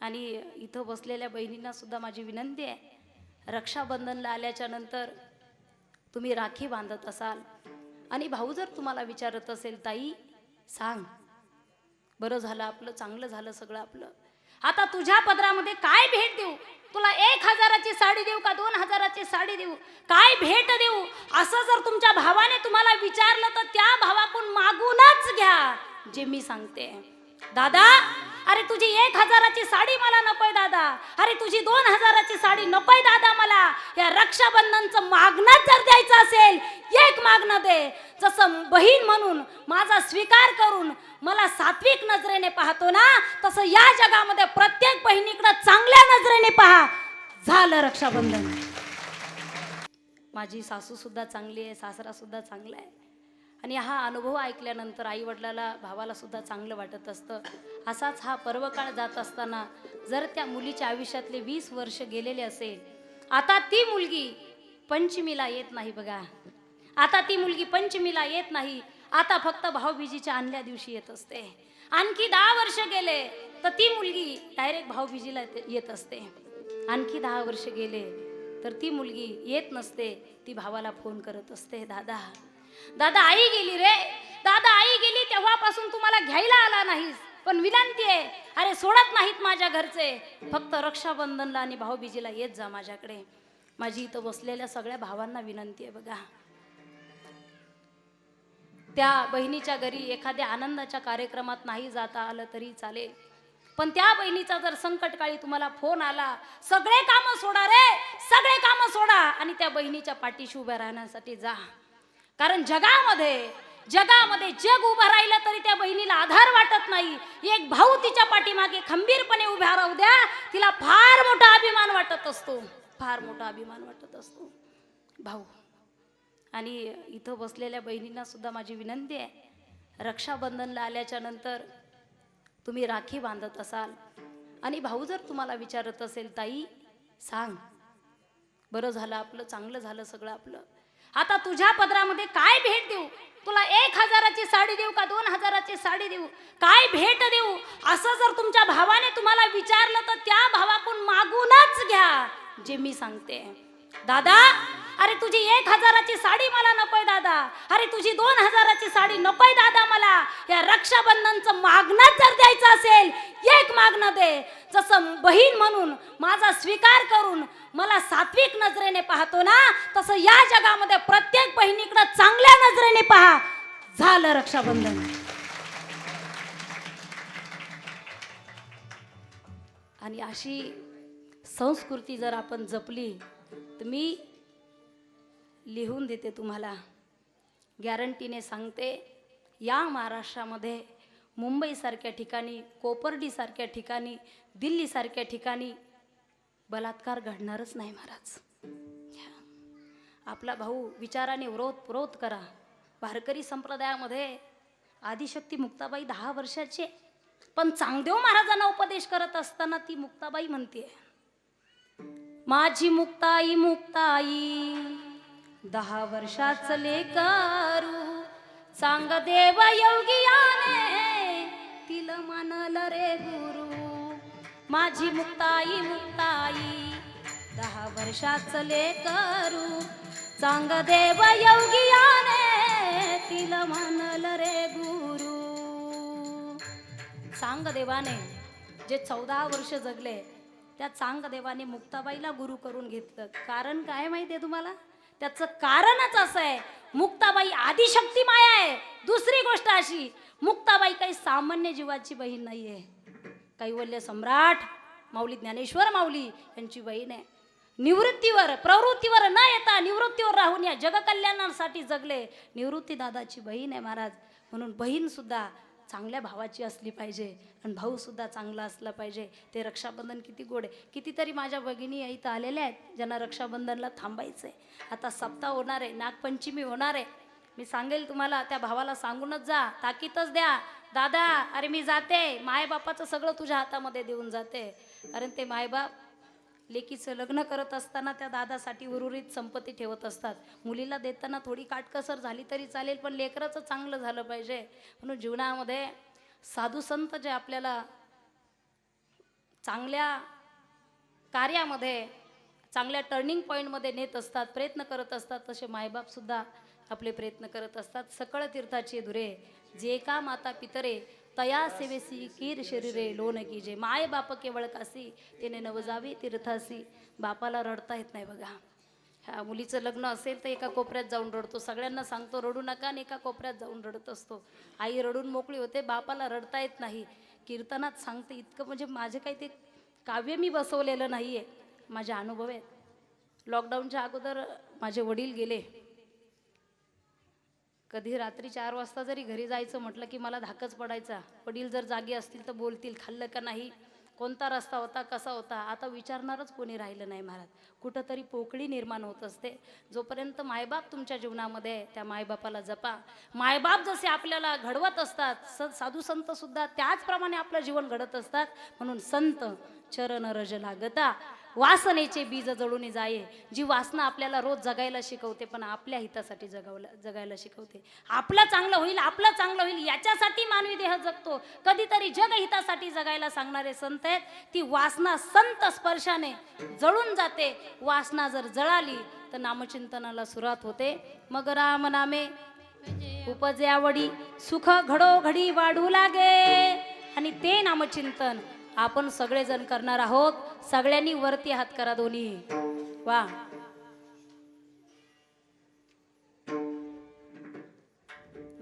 आणि इथं बसलेल्या बहिणींनासुद्धा माझी विनंती आहे. रक्षाबंधनला आल्याच्यानंतर तुम्ही राखी बांधत असाल. आणि भाऊ जर तुम्हाला विचारत असेल ताई सांग. बरं झालं आपलं चांगलं झालं सगळं आपलं. आता तुझ्या पदरामध्ये काय भेट देऊ? तुला एक हजाराची साडी देऊ का दोन हजाराची साडी देऊ? काय भेट देऊ? असं जर तुमच्या भावाने तुम्हाला विचारलं तर त्या भावाकडून मागूनच घ्या. जे मी सांगते. दादा अरे तुझी एक हजाराची साडी मला नकोय दादा. अरे तुझी दोन हजाराची साडी नकोय दादा मला. या रक्षाबंधनचं मागणं जर द्यायचं असेल एक मागणं दे. जसं बहीण म्हणून माझा स्वीकार करून मला सात्विक नजरेने पाहतो ना तसं या जगामध्ये प्रत्येक बहिणीकडं चांगल्या नजरेने पहा. झालं रक्षाबंधन. माझी सासू सुद्धा चांगली आहे सासरा सुद्धा चांगला आहे. आणि हा अनुभव ऐकल्यानंतर आई वडिलाला चांगलं वाटत असतं. असाच हा पर्वकाळ जात असताना जर त्या मुलीच्या आयुष्यातले वीस वर्ष गेलेले असेल आता ती मुलगी पंचमीला येत नाही बघा. आता ती मुलगी पंचमीला येत नाही. आता फक्त भाऊबीजीच्या आणल्या दिवशी येत असते. आणखी दहा वर्ष गेले तर ती मुलगी डायरेक्ट भाऊबीजीला येत- येत असते. आणखी दहा वर्ष गेले तर ती मुलगी येत नसते. ती भावाला फोन करत असते दादा दादा आई गेली रे. दादा आई गेली तेव्हापासून तुम्हाला घ्यायला आला नाहीस. पण विनंती आहे अरे सोडत नाहीत माझ्या घरचे. फक्त रक्षाबंधनला आणि भाऊबीजीला येत जा माझ्याकडे. माझी इथं बसलेल्या सगळ्या भावांना विनंती आहे बघा. त्या बहिणीच्या घरी एखाद्या आनंदाच्या कार्यक्रमात नाही जाता आलं तरी चालेल. पण त्या बहिणीचा जर संकटकाळी तुम्हाला फोन आला सगळे कामं सोडा रे. सगळे कामं सोडा आणि त्या बहिणीच्या पाठीशी उभ्या राहण्यासाठी जा. कारण जगामध्ये जगामध्ये जग उभं राहिलं तरी त्या बहिणीला आधार वाटत नाही. एक भाऊ तिच्या पाठीमागे खंबीरपणे उभ्या राहू द्या तिला फार मोठा अभिमान वाटत असतो. फार मोठा अभिमान वाटत असतो. भाऊ आणि इथं बसलेल्या बहिणींना सुद्धा माझी विनंती आहे. रक्षाबंधनला आल्याच्यानंतर तुम्ही राखी बांधत असाल. आणि भाऊ जर तुम्हाला विचारत असेल ताई सांग. बरं झालं आपलं चांगलं झालं सगळं आपलं. आता तुझ्या पदरामध्ये काय भेट देऊ? तुला एक हजाराची साडी देऊ का दोन हजाराची साडी देऊ? काय भेट देऊ? असं जर तुमच्या भावाने तुम्हाला विचारलं तर त्या भावाकडून मागूनच घ्या. जे मी सांगते. दादा अरे तुझी एक हजाराची साडी मला नकोय दादा. अरे तुझी दोन हजाराची साडी नकोय दादा मला. या रक्षाबंधनचं मागणं जर द्यायचं असेल एक मागणं दे. जसं बहीण म्हणून माझा स्वीकार करून मला सात्विक नजरेने पाहतो ना तसं या जगामध्ये प्रत्येक बहिणीकडं चांगल्या नजरेने पहा. झालं रक्षाबंधन. आणि अशी संस्कृती जर आपण जपली तर मी लिहून देते तुम्हाला. गॅरंटीने सांगते या महाराष्ट्रामध्ये मुंबईसारख्या ठिकाणी कोपर्डीसारख्या ठिकाणी दिल्लीसारख्या ठिकाणी बलात्कार घडणारच नाही महाराज. आपला भाऊ विचाराने व्रोत प्रोत करा. वारकरी संप्रदायामध्ये आदिशक्ती मुक्ताबाई दहा वर्षाचे पण चांगदेव महाराजांना उपदेश करत असताना ती मुक्ताबाई म्हणते माझी मुक्ताई मुक्ताई दहा वर्षाच लेकरू. सांग देव योगियाने तिला मानल रे गुरु. माझी मुक्ताई मुक्ताई दहा वर्षाच लेकरू. सांग देव योगियाने तिला मानल रे गुरु. सांग देवाने जे चौदा वर्ष जगले त्या चांगदेवाने मुक्ताबाईला गुरु करून घेतलं. कारण काय माहिती आहे तुम्हाला? त्याचं कारणच असं आहे. मुक्ताबाई आदिशक्ती माया आहे. दुसरी गोष्ट अशी मुक्ताबाई काही सामान्य जीवाची बहीण नाही आहे कैवल्य सम्राट माऊली ज्ञानेश्वर माऊली यांची बहीण आहे. निवृत्तीवर प्रवृत्तीवर न येता निवृत्तीवर राहून या जगकल्याणासाठी जगले निवृत्ती दादाची बहीण आहे महाराज. म्हणून बहीण सुद्धा चांगल्या भावाची असली पाहिजे. आणि भाऊसुद्धा चांगला असला पाहिजे. ते रक्षाबंधन किती गोड आहे. कितीतरी माझ्या भगिनी इथं आलेल्या आहेत ज्यांना रक्षाबंधनला थांबायचं आहे आता सप्ताह होणार आहे नागपंचमी होणार आहे. मी सांगेल तुम्हाला त्या भावाला सांगूनच जा. ताकीतच द्या. दादा अरे मी जाते. मायबापाचं सगळं तुझ्या हातामध्ये देऊन जाते. कारण ते मायबाप लेकीचं लग्न करत असताना त्या दादासाठी उर्वरित संपत्ती ठेवत असतात. मुलीला देताना थोडी काटकसर झाली तरी चालेल पण लेकराचं चांगलं झालं पाहिजे. म्हणून जीवनामध्ये साधू संत जे आपल्याला चांगल्या कार्यामध्ये चांगल्या टर्निंग पॉईंटमध्ये नेत असतात प्रयत्न करत असतात तसे मायबापसुद्धा आपले प्रयत्न करत असतात. सकळ तीर्थाचे धुरे जे का माता पितरे तया सेवेसी कीर शरीरे लोन की जे माय बाप केवळ कासी तिने नवजावी तीर्थासी. बापाला रडता येत नाही बघा. ह्या मुलीचं लग्न असेल तर एका कोपऱ्यात जाऊन रडतो. सगळ्यांना सांगतो रडू नका. आणि एका कोपऱ्यात जाऊन रडत असतो. आई रडून मोकळी होते बापाला रडता येत नाही. कीर्तनात सांगते इतकं म्हणजे माझे काही ते काव्य मी बसवलेलं नाही आहे माझे अनुभव आहेत. लॉकडाऊनच्या अगोदर माझे वडील गेले. कधी रात्री चार वाजता जरी घरी जायचं म्हटलं की मला धाकच पडायचा. वडील जर जागे असतील तर बोलतील खाल्लं का नाही कोणता रस्ता होता कसा होता आता विचारणारच कोणी राहिलं नाही महाराज. कुठंतरी पोकळी निर्माण होत असते. जोपर्यंत मायबाप तुमच्या जीवनामध्ये आहे, त्या मायबापाला जपा. मायबाप जसे आपल्याला घडवत असतात स साधू संतसुद्धा त्याचप्रमाणे आपलं जीवन घडत असतात. म्हणून संत चरण रज लागता. वासनेचे बीज जळून जाये. जी वासना आपल्याला रोज जगायला शिकवते पण आपल्या हितासाठी जगावला जगायला शिकवते. आपलं चांगलं होईल आपलं चांगलं होईल याच्यासाठी मानवी देह जगतो. कधीतरी जगहितासाठी जगायला सांगणारे संत आहेत. ती वासना संत स्पर्शाने जळून जाते. वासना जर जळाली तर नामचिंतनाला सुरुवात होते. मग राम नामे उपजे आवडी सुख घडोघडी वाढू लागे. आणि ते नामचिंतन आपण सगळेजण करणार आहोत. सगळ्यांनी वरती हात करा दोन्ही. वा.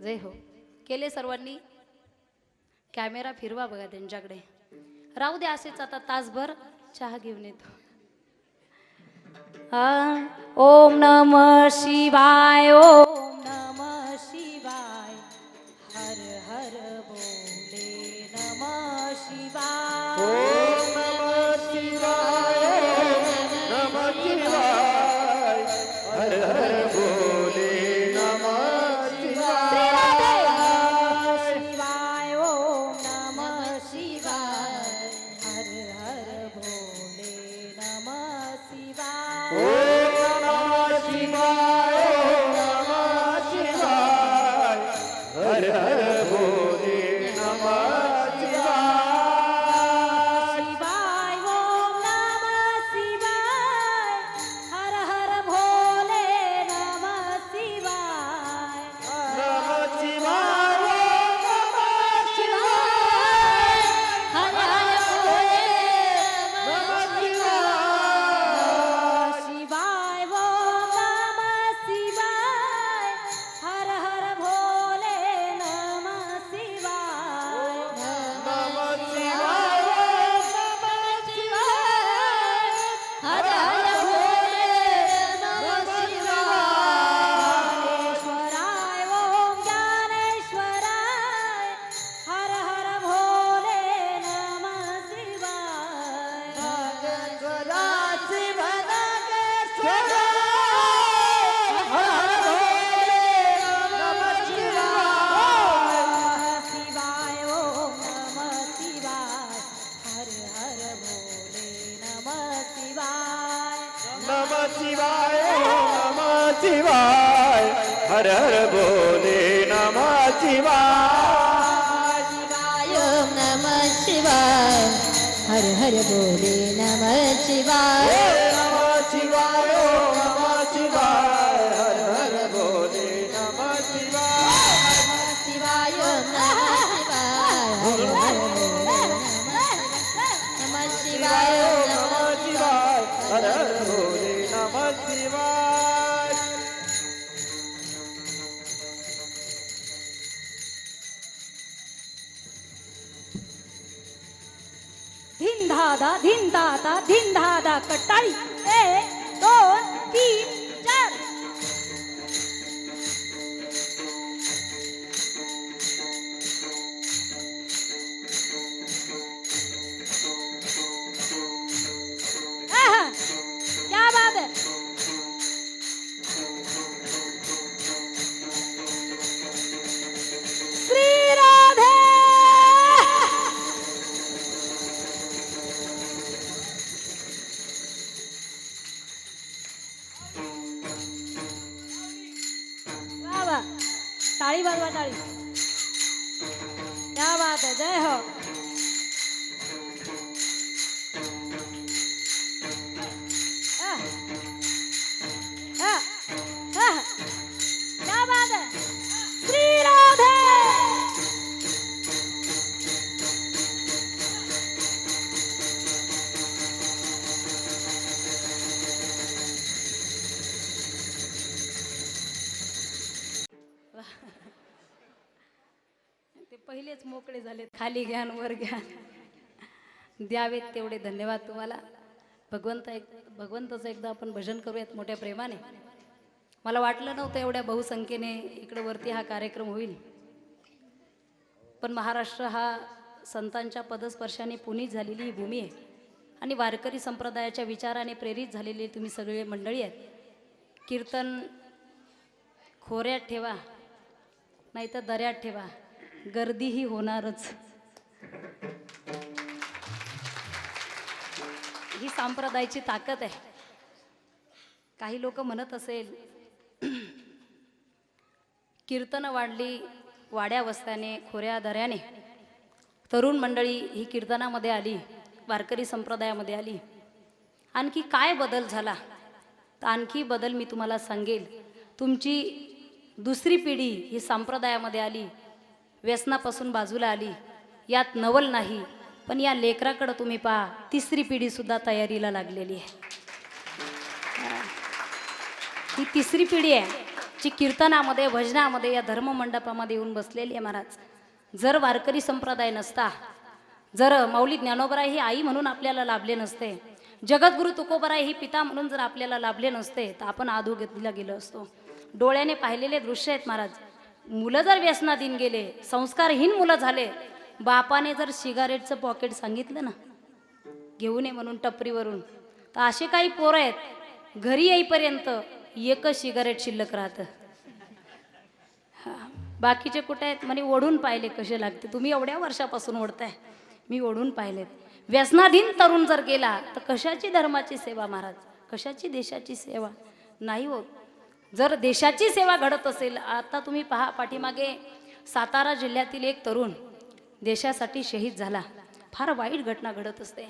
जय हो. केले सर्वांनी? कॅमेरा फिरवा बघा त्यांच्याकडे. राहू दे असेच आता तासभर. चहा घेऊन येतो. ओम नम शिवाय. ओम शिवाय धिन खाली घ्यान वर घ्या. द्यावेत तेवढे धन्यवाद तुम्हाला. भगवंत एक भगवंताचं एकदा आपण भजन करूयात मोठ्या प्रेमाने. मला वाटलं नव्हतं एवढ्या बहुसंख्येने इकडं वरती हा कार्यक्रम होईल. पण महाराष्ट्र हा संतांच्या पदस्पर्शाने पुनीत झालेली ही भूमी आहे. आणि वारकरी संप्रदायाच्या विचाराने प्रेरित झालेली तुम्ही सगळे मंडळी आहेत. कीर्तन खोऱ्यात ठेवा नाही तर दऱ्यात ठेवा. गर्दीही होणारच. ही संप्रदायाची ताकद आहे. काही लोक म्हणत असेल कीर्तन वाढली वाड्या वस्त्याने खोऱ्या दऱ्याने. तरुण मंडळी ही कीर्तनामध्ये आली वारकरी संप्रदायामध्ये आली. आणखी काय बदल झाला? तर आणखी बदल मी तुम्हाला सांगेल. तुमची दुसरी पिढी ही संप्रदायामध्ये आली व्यसनापासून बाजूला आली. यात नवल नाही पण या लेकराकडं तुम्ही पहा तिसरी पिढीसुद्धा तयारीला लागलेली आहे. ही तिसरी पिढी आहे जी कीर्तनामध्ये भजनामध्ये या धर्ममंडपामध्ये येऊन बसलेली आहे महाराज. जर वारकरी संप्रदाय नसता जर माऊली ज्ञानोबराय ही आई म्हणून आपल्याला लाभले नसते जगद्गुरु तुकोबराय ही पिता म्हणून जर आपल्याला लाभले नसते तर आपण अधोगतीला गेलो असतो. डोळ्याने पाहिलेले दृश्य आहेत महाराज. मुलं जर व्यसनाधीन गेले संस्कारहीन मुलं झाले बापाने जर सिगारेटचं पॉकेट सांगितलं ना घेऊ नये म्हणून टपरीवरून तर असे काही पोरं आहेत घरी येईपर्यंत एकच सिगारेट शिल्लक राहतं. बाकीचे कुठे आहेत? म्हणे ओढून पाहिले कसे लागते. तुम्ही एवढ्या वर्षापासून ओढताय मी ओढून पाहिलेत. व्यसनाधीन तरुण जर गेला तर कशाची धर्माची सेवा महाराज? कशाची देशाची सेवा? नाही होत. जर देशाची सेवा घडत असेल आता तुम्ही पहा पाठीमागे सातारा जिल्ह्यातील एक तरुण देशासाठी शहीद झाला. फार वाईट घटना घडत असते.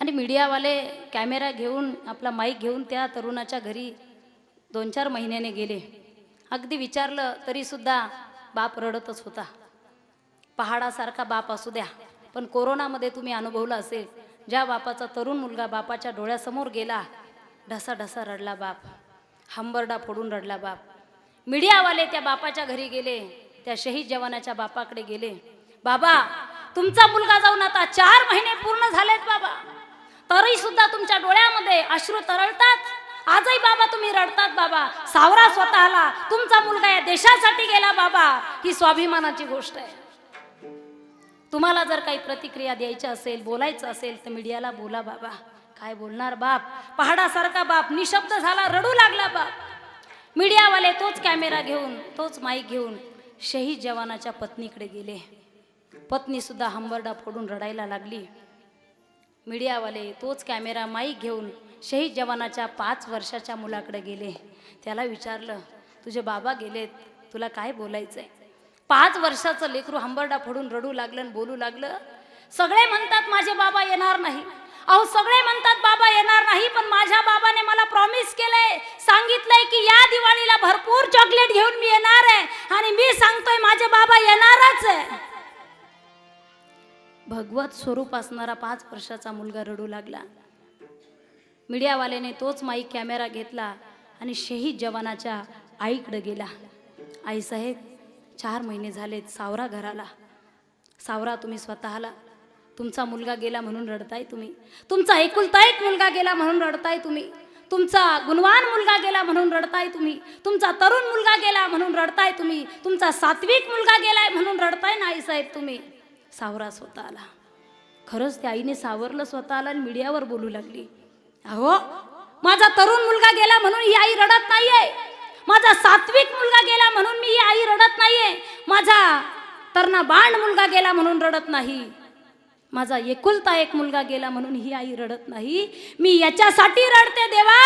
आणि मीडियावाले कॅमेरा घेऊन आपला माईक घेऊन त्या तरुणाच्या घरी दोन चार महिन्याने गेले. अगदी विचारलं तरीसुद्धा बाप रडतच होता. पहाडासारखा बाप असू द्या पण कोरोनामध्ये तुम्ही अनुभवलं असेल ज्या बापाचा तरुण मुलगा बापाच्या डोळ्यासमोर गेला ढसा ढसा रडला बाप. हंबरडा फोडून रडला बाप. मीडियावाले त्या बापाच्या घरी गेले. त्या शहीद जवानाच्या बापाकडे गेले. बाबा तुमचा मुलगा जाऊन आता चार महिने पूर्ण झालेत बाबा. तरी सुद्धा तुमच्या डोळ्यामध्ये अश्रू तरळतात. आजही बाबा तुम्ही रडतात बाबा. सावरा स्वतःला तुमचा मुलगा या देशासाठी गेला बाबा. ही स्वाभिमानाची गोष्ट आहे. तुम्हाला जर काही प्रतिक्रिया द्यायची असेल बोलायचं असेल तर मीडियाला बोला बाबा. काय बोलणार बाप? पहाडासारखा बाप निशब्द झाला रडू लागला बाप. मीडियावाले तोच कॅमेरा घेऊन तोच माईक घेऊन शहीद जवानाच्या पत्नीकडे गेले. पत्नीसुद्धा हंबरडा फोडून रडायला लागली. मीडियावाले तोच कॅमेरा माईक घेऊन शहीद जवानाच्या पाच वर्षाच्या मुलाकडे गेले. त्याला विचारलं तुझे बाबा गेलेत तुला काय बोलायचंय? पाच वर्षाचं लेकरू हंबरडा फोडून रडू लागलं आणि बोलू लागलं सगळे म्हणतात माझे बाबा येणार नाही. अहो सगळे म्हणतात बाबा येणार नाही पण माझ्या बाबाने मला प्रॉमिस केलंय सांगितलंय की या दिवाळीला भरपूर चॉकलेट घेऊन मी येणार आहे. आणि मी सांगतोय माझे बाबा येणारच आहे. भगवत स्वरूप असणारा पाच वर्षाचा मुलगा रडू लागला. मीडियावाल्याने तोच माई कॅमेरा घेतला आणि शहीद जवानाच्या आईकडे गेला. आईसाहेब चार महिने झालेत सावरा घराला. सावरा तुम्ही स्वतःला. तुमचा मुलगा गेला म्हणून रडताय तुम्ही. तुमचा एकुलता एक मुलगा गेला म्हणून रडताय तुम्ही. तुमचा गुणवान मुलगा गेला म्हणून रडताय तुम्ही. तुमचा तरुण मुलगा गेला म्हणून रडताय तुम्ही. तुमचा सात्विक मुलगा गेलाय म्हणून रडताय ना आईसाहेब तुम्ही. सावरा स्वतःला. खरंच त्या आईने सावरलं स्वतःला आणि मीडियावर बोलू लागली. अहो माझा तरुण मुलगा गेला म्हणून ही आई रडत नाहीये. माझा सात्विक मुलगा गेला म्हणून मी ही आई रडत नाहीये. माझा तरणा बाण मुलगा गेला म्हणून रडत नाही. माझा एकुलता एक मुलगा गेला म्हणून ही आई रडत नाही. मी याच्यासाठी रडते देवा.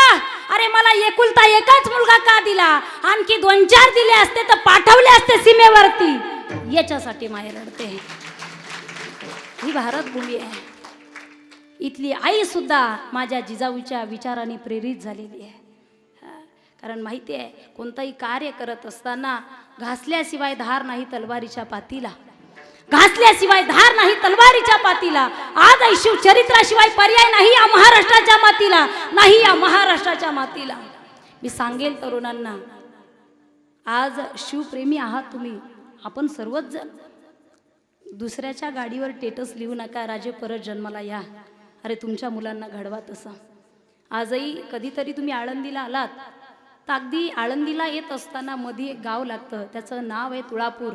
अरे मला एकुलता एकच मुलगा का दिला? आणखी दोन चार दिले असते तर पाठवले असते सीमेवरती. याच्यासाठी माय रडते. ही भारत भूमी आहे. इथली आई सुद्धा माझ्या जिजाऊच्या विचाराने प्रेरित झालेली आहे. कारण माहिती आहे कोणताही कार्य करत असताना घासल्याशिवाय धार नाही तलवारीच्या पातीला. घासल्याशिवाय धार नाही तलवारीच्या पातीला. आज आई शिवचरित्राशिवाय पर्याय नाही या महाराष्ट्राच्या मातीला नाही या महाराष्ट्राच्या मातीला. मी सांगेल तरुणांना आज शिवप्रेमी आहात तुम्ही आपण सर्वच जण. दुसऱ्याच्या गाडीवर टेटस लिहू नका राजे परत जन्माला या. अरे तुमच्या मुलांना घडवा तसं. आजही कधीतरी तुम्ही आळंदीला आलात. तर अगदी आळंदीला येत असताना मध्ये एक गाव लागतं त्याचं नाव आहे तुळापूर.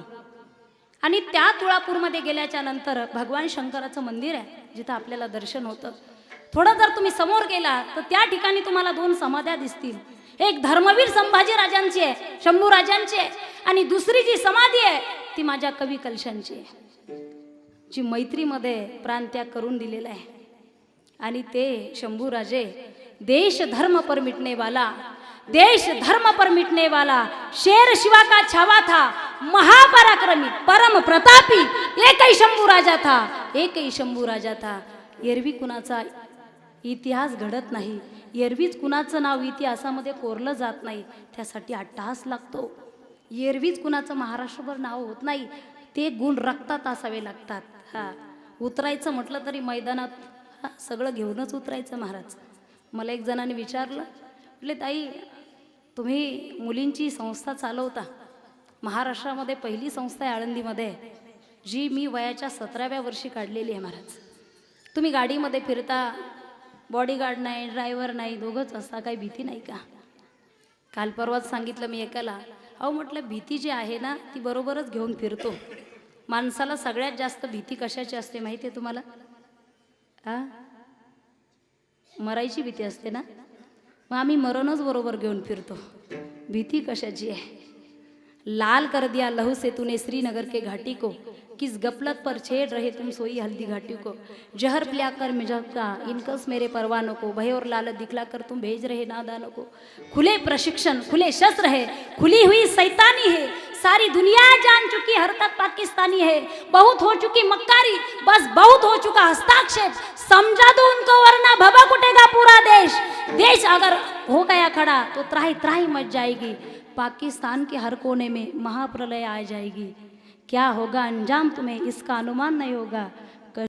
आणि त्या तुळापूरमध्ये गेल्याच्यानंतर भगवान शंकराचं मंदिर आहे जिथं आपल्याला दर्शन होतं. थोडं जर तुम्ही समोर गेला तर त्या ठिकाणी तुम्हाला दोन समाध्या दिसतील. एक धर्मवीर संभाजी राजांची आहे शंभू राजांची आहे आणि दुसरी जी समाधी आहे ती माझ्या कवी कलशांची आहे जी मैत्रीमध्ये प्राणत्याग करून दिलेला आहे. आणि ते शंभू राजे देश धर्म पर वाला देश धर्म पर वाला शेर शिवा का छावा था महापराक्रमी परम प्रतापी एकही शंभू राजा था एकही शंभू राजा था. एरवी कुणाचा इतिहास घडत नाही एरवीच कुणाचं नाव इतिहासामध्ये कोरलं जात नाही त्यासाठी अट्टहास लागतो. एरवीच कुणाचं महाराष्ट्रभर नाव होत नाही ते गुण रक्तात असावे लागतात. हा उतरायचं म्हटलं तरी मैदानात सगळं घेऊनच उतरायचं महाराज. मला एक जणाने विचारलं म्हटले ताई तुम्ही मुलींची संस्था चालवता महाराष्ट्रामध्ये पहिली संस्था आहे आळंदीमध्ये जी मी वयाच्या सतराव्या वर्षी काढलेली आहे महाराज. तुम्ही गाडीमध्ये फिरता बॉडीगार्ड नाही ड्रायव्हर नाही दोघंच असता काही भीती नाही का? काल परवाच सांगितलं मी एकाला अहो म्हटलं भीती जी आहे ना ती बरोबरच घेऊन फिरतो. माणसाला सगळ्यात जास्त भीती कशाची असते माहिती आहे तुम्हाला? हा मरायची भीती असते ना? मग आम्ही मरणच बरोबर घेऊन फिरतो. भीती कशाची आहे? लाल कर दिया लहू से तूने श्रीनगर के घाटी को। किस गफलत पर छेड़ रहे तुम सोई हल्दी घाटी को? जहर पिलाकर मिझका इनकस मेरे परवानों को। भय और लालच दिखलाकर तुम भेज रहे नादानों को। खुले प्रशिक्षण, खुले शस्त्र है। खुली हुई सैतानी है। सारी दुनिया जान चुकी हरकत पाकिस्तानी है। बहुत हो चुकी मक्कारी, बस बहुत हो चुका हस्ताक्षेप। समझा दो उनको, वरना भबक उठेगा पूरा देश। देश अगर हो गया खड़ा तो त्राही त्राही मच जाएगी। पाकिस्तान के हर कोने में महाप्रलय आ जाएगी। क्या होगा अंजाम तुम्हें? इसका अनुमान नहीं होगा।